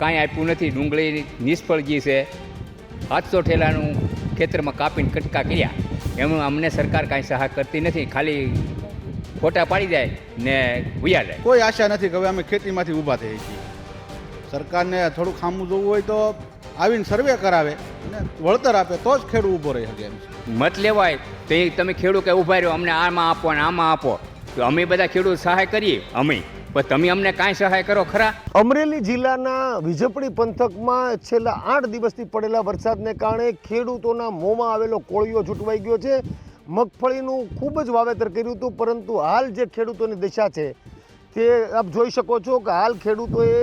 કાંઈ આપ્યું નથી. ડુંગળી નિષ્ફળ ગઈ છે. સાતસો ઠેલાનું ખેતરમાં કાપીને કટકા કર્યા. એમાં અમને સરકાર કાંઈ સહાય કરતી નથી. ખાલી ફોટા પાડી જાય ને ભૂયા જાય. કોઈ આશા નથી કે હવે અમે ખેતીમાંથી ઊભા થઈ છીએ. સરકારને થોડું ખામું જોવું હોય તો આવીને સર્વે કરાવે અને વળતર આપે તો જ ખેડૂત ઊભો રહી શકે એમ મત લેવાય. તો તમે ખેડૂત કે ઊભા રહ્યો અમને આમાં આપો અને આમાં આપો. તો અમે બધા ખેડૂત સહાય કરીએ. અમે. પણ તમે અમને કાંઈ સહાય કરો ખરા? અમરેલી જિલ્લાના વિજપડી પંથકમાં છેલ્લા આઠ દિવસથી પડેલા વરસાદને કારણે ખેડૂતોના મોંમાં આવેલો કોળિયો છૂટવાઈ ગયો છે. મગફળીનું ખૂબ જ વાવેતર કર્યું હતું, પરંતુ હાલ જે ખેડૂતોની દિશા છે તે આપ જોઈ શકો છો કે હાલ ખેડૂતોએ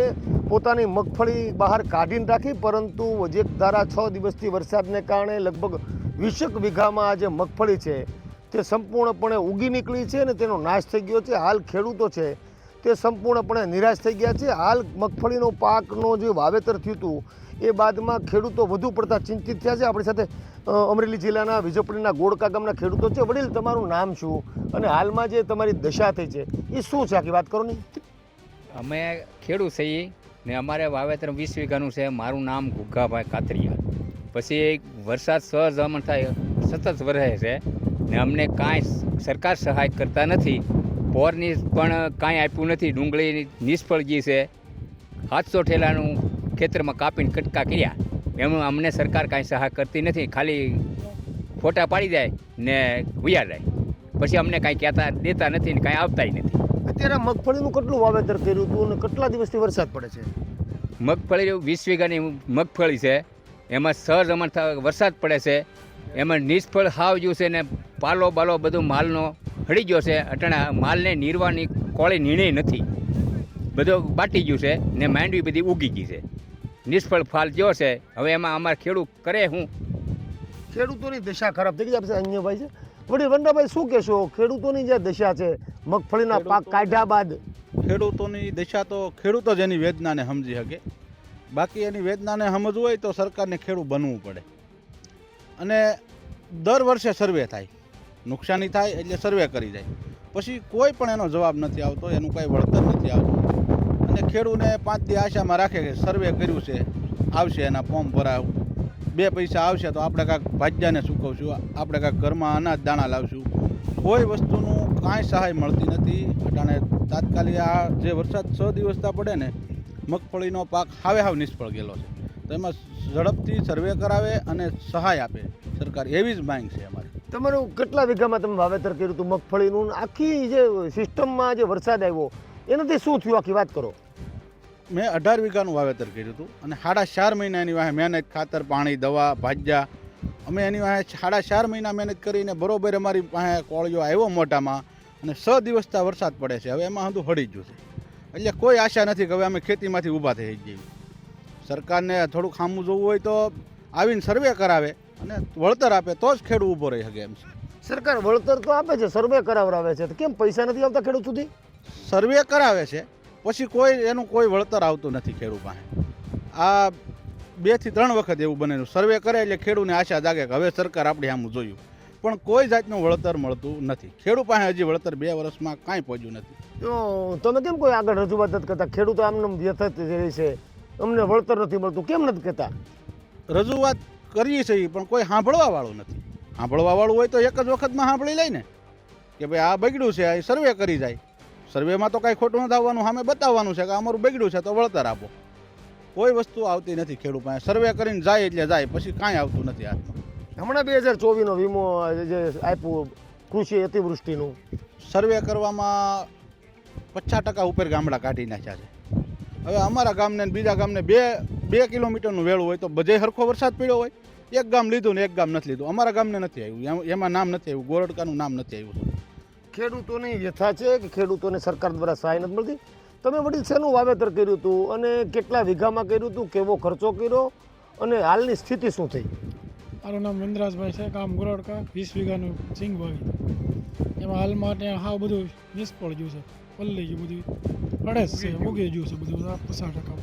પોતાની મગફળી બહાર કાઢીને રાખી, પરંતુ જે ધારા છ દિવસથી વરસાદને કારણે લગભગ વીસેક વીઘામાં આ જે મગફળી છે તે સંપૂર્ણપણે ઉગી નીકળી છે અને તેનો નાશ થઈ ગયો છે. હાલ ખેડૂતો છે તે સંપૂર્ણપણે નિરાશ થઈ ગયા છે. હાલ મગફળીનો પાકનો જે વાવેતર થયું હતું, એ બાદમાં ખેડૂતો વધુ પડતા ચિંતિત થયા છે. આપણી સાથે અમરેલી જિલ્લાના વિજયપુરીના ગોળકા ગામના ખેડૂતો છે. વડીલ, તમારું નામ શું? અને હાલમાં જે તમારી દશા થઈ છે, એ શું છે? આખી વાત કરો ને. અમે ખેડૂત છીએ ને અમારે વાવેતર વીસ વીઘાનું છે. મારું નામ ગુગ્ગાભાઈ કાતરિયા. પછી વરસાદ સહજમણ થાય, સતત વરસે છે ને અમને કાંઈ સરકાર સહાય કરતા નથી. પોરની પણ કાંઈ આપ્યું નથી. ડુંગળી નિષ્ફળ ગઈ છે. સાતસો ઠેલાનું ખેતરમાં કાપીને કટકા કર્યા. એમાં અમને સરકાર કાંઈ સહાય કરતી નથી. ખાલી ફોટા પાડી જાય ને વયા જાય પછી અમને કાંઈ કહેતા દેતા નથી ને કાંઈ આપતાય નથી. અત્યારે મગફળીનું કેટલું વાવેતર કર્યું હતું અને કેટલા દિવસથી વરસાદ પડે છે? મગફળી વીસ વીઘાની મગફળી છે. એમાં અમર થ- વરસાદ પડે છે. એમાં નિષ્ફળ હાવ ગયું છે ને પાલો બાલો બધું માલનો હળી ગયો છે અટાણા માલને નીરવાની કોળે નીણે નથી. બધો બાટી ગયું છે ને માંડવી બધી ઉગી ગઈ છે. નિષ્ફળ ફાલ ગયો છે હવે એમાં અમારે ખેડૂત કરે હું? ખેડૂતોની દશા ખરાબ થઈ ગઈ છે અન્ય અહીંયા ભાઈ છે. વડીલ વંડાભાઈ શું કહેશો? ખેડૂતોની જે દશા છે મગફળીના પાક કાઢ્યા બાદ? ખેડૂતોની દશા તો ખેડૂતો જ એની વેદનાને સમજી શકે. બાકી એની વેદનાને સમજવું હોય તો સરકારને ખેડૂત બનવું પડે. અને દર વર્ષે સર્વે થાય. નુકસાની થાય એટલે સર્વે કરી જાય. પછી કોઈ પણ એનો જવાબ નથી આવતો, એનું કાંઈ વળતર નથી આવતું. અને ખેડૂને પાંચ દી આશામાં રાખે કે સર્વે કર્યું છે, આવશે એના ફોર્મ ભરાવ. બે પૈસા આવશે તો આપણે કાંક ભાજ્યાને સૂકવશું આપણે કાંક ઘરમાં અનાજ દાણા લાવશું. કોઈ વસ્તુનું કાંઈ સહાય મળતી નથી. અટાણે તાત્કાલિક આ જે વરસાદ છ દિવસતા પડે ને, મગફળીનો પાક હાવે હાવ નિષ્ફળ ગયેલો છે. તો એમાં ઝડપથી સર્વે કરાવે અને સહાય આપે. સરકાર એવી જ માંગ છે અમારી. તમારું કેટલા વીઘામાં તમે વાવેતર કર્યું હતું? મગફળીનું? આખી જે સિસ્ટમમાં જે વરસાદ આવ્યો, એનાથી શું થયું? આખી વાત કરો. મેં અઢાર વીઘાનું વાવેતર કર્યું હતું અને સાડા ચાર મહિના એની વાહે મહેનત, ખાતર, પાણી, દવા, ભાજ્યા, અમે એની વાહે સાડા ચાર મહિના મહેનત કરીને બરોબર અમારી પાસે કોળિયો આવ્યો મોટામાં અને છ દિવસતા વરસાદ પડે છે. હવે એમાં બધું હળી છે. એટલે કોઈ આશા નથી કે હવે અમે ખેતીમાંથી ઊભા થઈ જઈએ. સરકારને થોડું ખામું જોવું હોય તો આવીને સર્વે કરાવે. અને વળતર આપે તો જ ખેડૂત ઊભો રહી શકે એમ છે. સરકાર વળતર તો આપે છે સર્વે કરાવરાવે છે. તો કેમ પૈસા નથી આવતા ખેડૂત સુધી? સર્વે કરાવે છે પછી કોઈ એનું કોઈ વળતર આવતું નથી ખેડૂત પાસે. આ બેથી ત્રણ વખત એવું બનેલું. સર્વે કરે એટલે ખેડૂતને આશા જાગે કે હવે સરકાર આપણે આમ જોયું. પણ કોઈ જાતનું વળતર મળતું નથી. ખેડૂત પાસે હજી વળતર બે વર્ષમાં કાંઈ પહોંચ્યું નથી. તો તમે કેમ કોઈ આગળ રજૂઆત નથી કરતા? ખેડૂતો આમને વ્યથત છે. અમને વળતર નથી મળતું. કેમ નથી કહેતા? રજૂઆત કરીએ છીએ પણ કોઈ સાંભળવા વાળું નથી. સાંભળવા વાળું હોય તો એક જ વખતમાં સાંભળી લે ને કે ભાઈ આ બગડ્યું છે આ સર્વે કરી જાય. સર્વેમાં તો કાંઈ ખોટું નથી આવવાનું સામે બતાવવાનું છે કે અમારું બગડ્યું છે તો વળતર આપો. કોઈ વસ્તુ આવતી નથી ખેડૂત પાસે. સર્વે કરીને જાય એટલે જાય પછી કાંઈ આવતું નથી હાથમાં. હમણાં બે હજાર ચોવીસનો વીમો જે આપ્યું કૃષિ અતિવૃષ્ટિનું. સર્વે કરવામાં પચાસ ટકા ઉપર ગામડા કાઢી નાખ્યા છે. હવે અમારા ગામને ને બીજા ગામને બે બે કિલોમીટરનું વેળું હોય તો બધે સરખો વરસાદ પડ્યો હોય. એક ગામ લીધું ને એક ગામ નથી લીધું. અમારા ગામને નથી આવ્યું. એમ- એમાં નામ નથી આવ્યું. ગોરડકાનું નામ નથી આવ્યું. ખેડૂતોની વ્યથા છે કે ખેડૂતોને સરકાર દ્વારા સહાય નથી મળતી? તમે વડીલ શેનું વાવેતર કર્યું હતું? અને કેટલા વીઘામાં કર્યું હતું? કેવો ખર્ચો કર્યો? અને હાલની સ્થિતિ શું થઈ? મારું નામ વનરાજભાઈ છે. ગામ ગોરડકા વીસ વીઘાનું સિંગ વાવી એમાં હાલ માટે હાવ બધું નિષ્ફળ ગયું છે. પલ્લી ગયું બધું. પડે જ છે ઉગી ગયું છે બધું પચાસ ટકા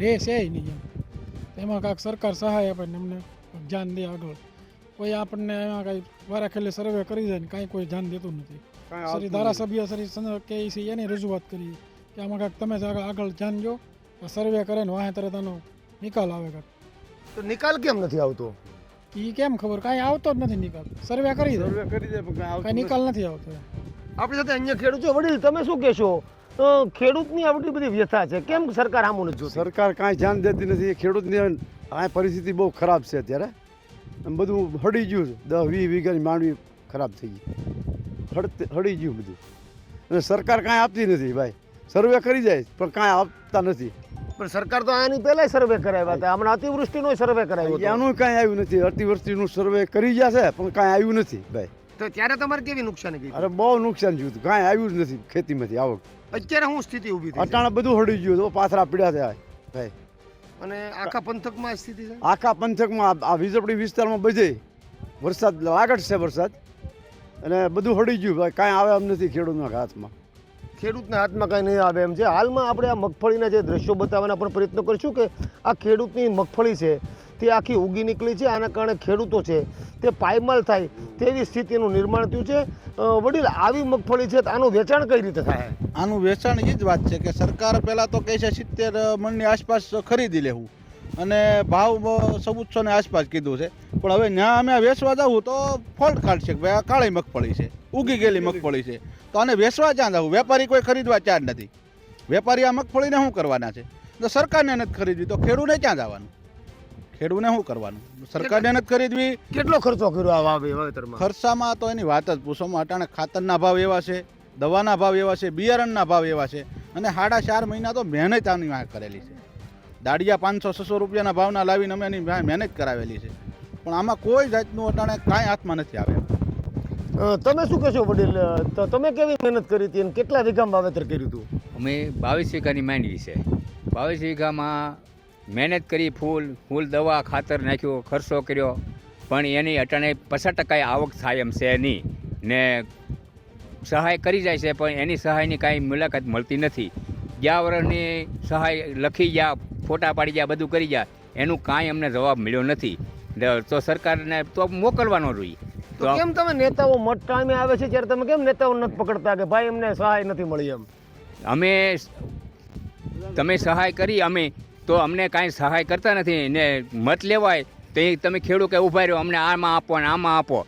રે છે નહીં એમ. એમાં કાંઈક સરકાર સહાય આપે ને એમને ધ્યાન દે આગળ. કોઈ આપણને એમાં કાંઈ વારા ખેલે સર્વે કરી જાય ને કાંઈ કોઈ ધ્યાન દેતું નથી. શ્રી ધારાસભ્ય શ્રી ચંદ્ર કે છે એની રજૂઆત કરી કે આમાં કાંઈક તમે આગળ આગળ ધ્યાન જો સર્વે કરે ને વાહે તરત આનો નિકાલ આવે કાંઈક. તો નિકાલ કેમ નથી આવતો? એ કેમ ખબર? કાંઈ આવતો જ નથી નિકાલ. સર્વે કરી દે. સર્વે કરી દે કાંઈ નિકાલ નથી આવતો. આપણી સાથે અન્ય ખેડૂત છે વડીલ તમે શું કહેશો? ખેડૂતની આવડી બધી વ્યથા છે. કેમ સરકાર આમું નથી સરકાર કાંઈ ધ્યાન દેતી નથી. ખેડૂતની આ પરિસ્થિતિ બહુ ખરાબ છે અત્યારે. બધું હળી ગયું છે. દસ વીસ વીઘાની માંડવી ખરાબ થઈ ગઈ. હળ હળી ગયું બધું. અને સરકાર કાંઈ આપતી નથી ભાઈ. સર્વે કરી જાય પણ કાંઈ આપતા નથી. પણ સરકાર તો આની પહેલાં સર્વે કરાવ્યા હતા. હમણાં અતિવૃષ્ટિનો સર્વે કરાવ્યો. એનું કાંઈ આવ્યું નથી. અતિવૃષ્ટિનું સર્વે કરી ગયા છે પણ કાંઈ આવ્યું નથી ભાઈ. તો ત્યારે તમારે કેવી નુકસાની ગઈ? અરે બહુ નુકસાન થયું હતું. કાંઈ આવ્યું જ નથી ખેતીમાંથી આવક અત્યારે હું સ્થિતિ ઊભી થઈ? અટાણે બધું હળી ગયું તો પાથરા પીડા થયા. ભાઈ. અને આખા પંથકમાં સ્થિતિ છે? આખા પંથકમાં આ- વીજળી વિસ્તારમાં બધે વરસાદ લાગટ છે વરસાદ. અને બધું હળી ગયું. ભાઈ કાંઈ આવે એમ નથી ખેડૂતના હાથમાં. ખેડૂતના હાથમાં કાંઈ નહીં આવે એમ છે. હાલમાં આપણે આ મગફળીના જે દ્રશ્યો બતાવવાના પણ પ્રયત્ન કરીશું કે આ ખેડૂતની મગફળી છે તે આખી ઉગી નીકળી છે, આના કારણે ખેડૂતો છે, તે પાયમાલ થાય તેવી સ્થિતિનું નિર્માણ થયું છે. વડીલ, આવી મગફળી છે આનું વેચાણ કઈ રીતે થાય? આનું વેચાણ એ જ વાત છે કે સરકાર પહેલાં તો કહે છે સિત્તેર મણની આસપાસ ખરીદી લેવું. અને ભાવ ચૌદસો ને આસપાસ કીધું છે. પણ હવે ત્યાં અમે વેચવા જવું તો ફોલ્ટ કાઢશે કે આ કાળી મગફળી છે, ઉગી ગયેલી મગફળી છે. તો આને વેચવા ક્યાં જવું વેપારી કોઈ ખરીદવા ચાર નથી. વેપારી આ મગફળીને શું કરવાના છે? તો સરકારને નથી ખરીદવી તો ખેડૂને ક્યાં જવાનું? ખેડૂને શું કરવાનું? સરકારને નથી ખરીદવી કેટલો ખર્ચો કર્યો આ વાવે વાવેતરમાં? ખર્ચામાં તો એની વાત જ પૂછોમાં અટાણે ખાતરના ભાવ એવા છે દવાના ભાવ એવા છે બિયારણના ભાવ એવા છે અને સાડા ચાર મહિના તો મહેનત આની વાંક કરેલી છે. દાડિયા પાંચસો છસો રૂપિયાના ભાવના લાવીને અમે એની મહેનત કરાવેલી છે. પણ આમાં કોઈ જાતનું અટાણે કાંઈ હાથમાં નથી આવે તમે શું કહેશો વડીલ? તો તમે કેવી મહેનત કરી હતી અને કેટલા વીઘામાં વાવેતર કર્યું હતું? અમે બાવીસ વીઘાની માંડવી છે. બાવીસ વીઘામાં મહેનત કરી ફૂલ ફૂલ દવા ખાતર નાખ્યો ખર્ચો કર્યો. પણ એની અટાણે પચાસ ટકા આવક થાય એમ છે નહીં ને સહાય કરી જાય છે પણ એની સહાયની કાંઈ મુલાકાત મળતી નથી. ગયા વર્ષની સહાય લખી ગયા ફોટા પાડી ગયા બધું કરી ગયા. એનું કાંઈ અમને જવાબ મળ્યો નથી. તો સરકારને તો મોકલવાનો જોઈએ તો કેમ તમે નેતાઓ મત ટાઈમે આવે છે જ્યારે તમે કેમ નેતાઓ નથી પકડતા કે ભાઈ અમને સહાય નથી મળી એમ? અમે તમે સહાય કરી અમે તો અમને કાંઈ સહાય કરતા નથી ને મત લેવાય. તો એ તમે ખેડૂત કે ઊભા રહ્યો અમને આમાં આપો ને આમાં આપો.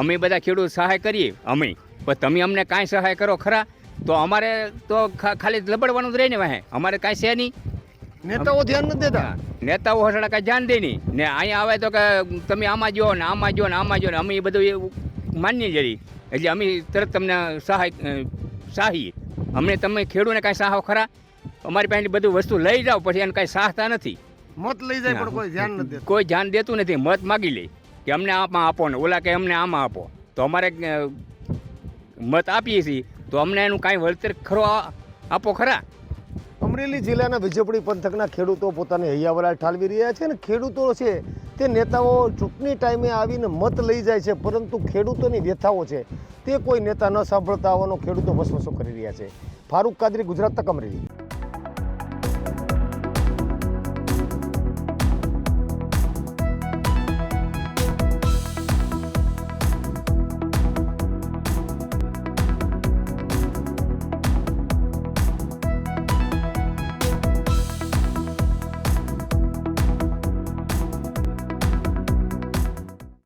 અમે બધા ખેડૂત સહાય કરીએ અમે. પણ તમે અમને કાંઈ સહાય કરો ખરા? તો અમારે તો ખાલી લબડવાનું જ રહે ને વાહે. અમારે કાંઈ છે નહીં. નેતાઓ ધ્યાન નથી દેતા. નેતાઓ હસડા કાંઈ ધ્યાન દે નહીં. ને અહીંયા આવે તો કે તમે આમાં જો ને આમાં જો ને આમાં જો ને અમે એ બધું માન્ય જરી. એટલે અમે તરત તમને સહાય સાહીએ. અમને તમે ખેડૂને કાંઈ સાહો ખરા? અમારી પાસે બધું વસ્તુ લઈ જાઓ પછી એને કાંઈ સાહતા નથી. મત લઈ જાય પણ કોઈ ધ્યાન નથી કોઈ ધ્યાન દેતું નથી. મત માગી લે કે અમને આમાં આપો ને. ઓલા કે અમને આમાં આપો. તો અમારે મત આપીએ છીએ. તો અમને એનું કાંઈ વળતર ખરો આપો ખરા? અમરેલી જિલ્લાના વિજયપુરી પંથકના ખેડૂતો પોતાની હૈયાવરાળ ઠાલવી રહ્યા છે અને ખેડૂતો છે તે નેતાઓ ચૂંટણી ટાઈમે આવીને મત લઈ જાય છે પરંતુ ખેડૂતોની વ્યથાઓ છે. તે કોઈ નેતા ન સાંભળતા હોવાનો ખેડૂતો વસવસો કરી રહ્યા છે. ફારૂક કાદરી ગુજરાત તક અમરેલી.